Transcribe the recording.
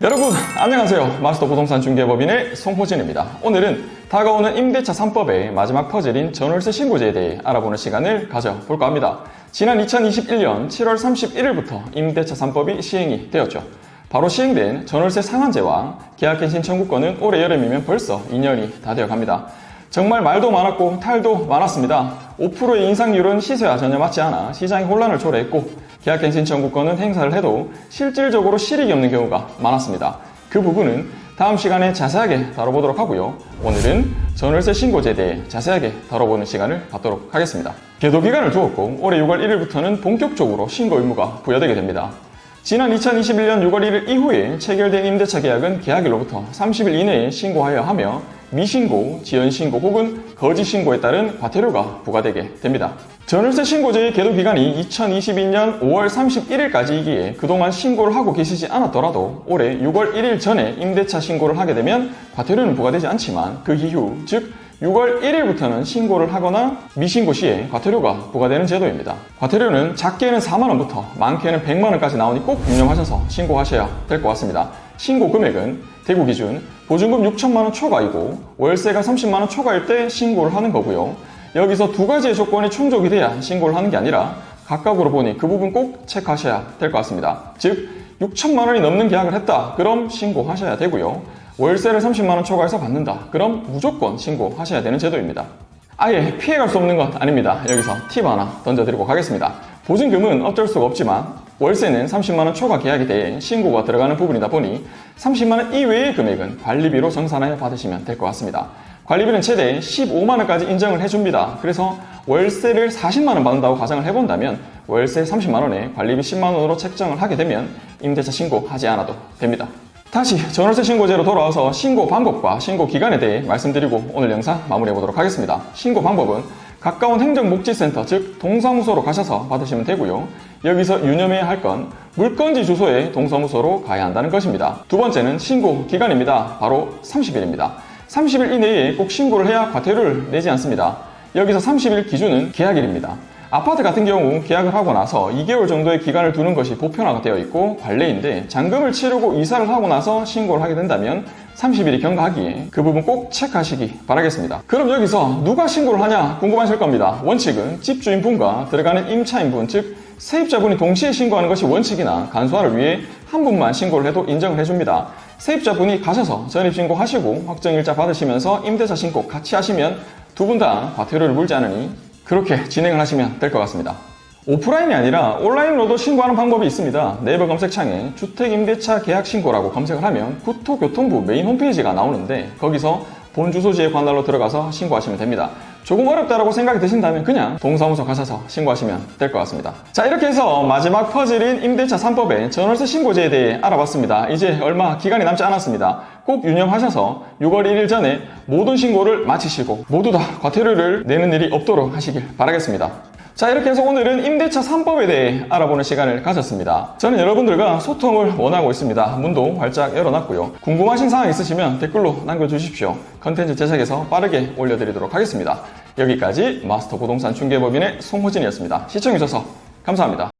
여러분 안녕하세요. 마스터 부동산 중개법인의 송호진입니다. 오늘은 다가오는 임대차 3법의 마지막 퍼즐인 전월세 신고제에 대해 알아보는 시간을 가져볼까 합니다. 지난 2021년 7월 31일부터 임대차 3법이 시행이 되었죠. 바로 시행된 전월세 상한제와 계약갱신 청구권은 올해 여름이면 벌써 2년이 다 되어 갑니다 정말 말도 많았고 탈도 많았습니다. 5%의 인상률은 시세와 전혀 맞지 않아 시장에 혼란을 초래했고 계약갱 신 청구권은 행사를 해도 실질적으로 실익이 없는 경우가 많았습니다. 그 부분은 다음 시간에 자세하게 다뤄보도록 하고요. 오늘은 전월세 신고제에 대해 자세하게 다뤄보는 시간을 갖도록 하겠습니다. 계도 기간을 두었고 올해 6월 1일부터는 본격적으로 신고 의무가 부여되게 됩니다. 지난 2021년 6월 1일 이후에 체결된 임대차 계약은 계약일로부터 30일 이내에 신고하여야 하며 미신고, 지연신고 혹은 거짓신고에 따른 과태료가 부과되게 됩니다. 전월세 신고제의 계도 기간이 2022년 5월 31일까지이기에 그동안 신고를 하고 계시지 않았더라도 올해 6월 1일 전에 임대차 신고를 하게 되면 과태료는 부과되지 않지만 그 이후 즉 6월 1일부터는 신고를 하거나 미신고 시에 과태료가 부과되는 제도입니다. 과태료는 작게는 4만원부터 많게는 100만원까지 나오니 꼭 유념하셔서 신고하셔야 될 것 같습니다. 신고 금액은 대구 기준 보증금 6천만원 초과이고 월세가 30만원 초과일 때 신고를 하는 거고요. 여기서 두 가지의 조건이 충족이 돼야 신고를 하는 게 아니라 각각으로 보니 그 부분 꼭 체크하셔야 될 것 같습니다. 즉 6천만 원이 넘는 계약을 했다. 그럼 신고하셔야 되고요. 월세를 30만 원 초과해서 받는다. 그럼 무조건 신고하셔야 되는 제도입니다. 아예 피해갈 수 없는 것 아닙니다. 여기서 팁 하나 던져드리고 가겠습니다. 보증금은 어쩔 수가 없지만 월세는 30만 원 초과 계약에 대해 신고가 들어가는 부분이다 보니 30만 원 이외의 금액은 관리비로 정산하여 받으시면 될 것 같습니다. 관리비는 최대 15만 원까지 인정을 해줍니다. 그래서 월세를 40만 원 받는다고 가정을 해본다면 월세 30만 원에 관리비 10만 원으로 책정을 하게 되면 임대차 신고하지 않아도 됩니다. 다시 전월세 신고제로 돌아와서 신고 방법과 신고 기간에 대해 말씀드리고 오늘 영상 마무리해 보도록 하겠습니다. 신고 방법은 가까운 행정복지센터 즉 동사무소로 가셔서 받으시면 되고요. 여기서 유념해야 할 건 물건지 주소에 동사무소로 가야 한다는 것입니다. 두 번째는 신고 기간입니다. 바로 30일입니다. 30일 이내에 꼭 신고를 해야 과태료를 내지 않습니다. 여기서 30일 기준은 계약일입니다. 아파트 같은 경우 계약을 하고 나서 2개월 정도의 기간을 두는 것이 보편화가 되어 있고 관례인데 잔금을 치르고 이사를 하고 나서 신고를 하게 된다면 30일이 경과하기에 그 부분 꼭 체크하시기 바라겠습니다. 그럼 여기서 누가 신고를 하냐 궁금하실 겁니다. 원칙은 집주인분과 들어가는 임차인분 즉 세입자분이 동시에 신고하는 것이 원칙이나 간소화를 위해 한 분만 신고를 해도 인정을 해줍니다. 세입자분이 가셔서 전입신고 하시고 확정일자 받으시면서 임대차 신고 같이 하시면 두 분 다 과태료를 물지 않으니 그렇게 진행을 하시면 될 것 같습니다. 오프라인이 아니라 온라인으로도 신고하는 방법이 있습니다. 네이버 검색창에 주택임대차 계약 신고라고 검색을 하면 국토교통부 메인 홈페이지가 나오는데 거기서 본 주소지의 관할로 들어가서 신고하시면 됩니다. 조금 어렵다라고 생각이 드신다면 그냥 동사무소 가셔서 신고하시면 될 것 같습니다. 자 이렇게 해서 마지막 퍼즐인 임대차 3법의 전월세 신고제에 대해 알아봤습니다. 이제 얼마 기간이 남지 않았습니다. 꼭 유념하셔서 6월 1일 전에 모든 신고를 마치시고 모두 다 과태료를 내는 일이 없도록 하시길 바라겠습니다. 자 이렇게 해서 오늘은 임대차 3법에 대해 알아보는 시간을 가졌습니다. 저는 여러분들과 소통을 원하고 있습니다. 문도 활짝 열어놨고요. 궁금하신 사항 있으시면 댓글로 남겨주십시오. 컨텐츠 제작해서 빠르게 올려드리도록 하겠습니다. 여기까지 마스터 부동산 중개법인의 송호진이었습니다. 시청해주셔서 감사합니다.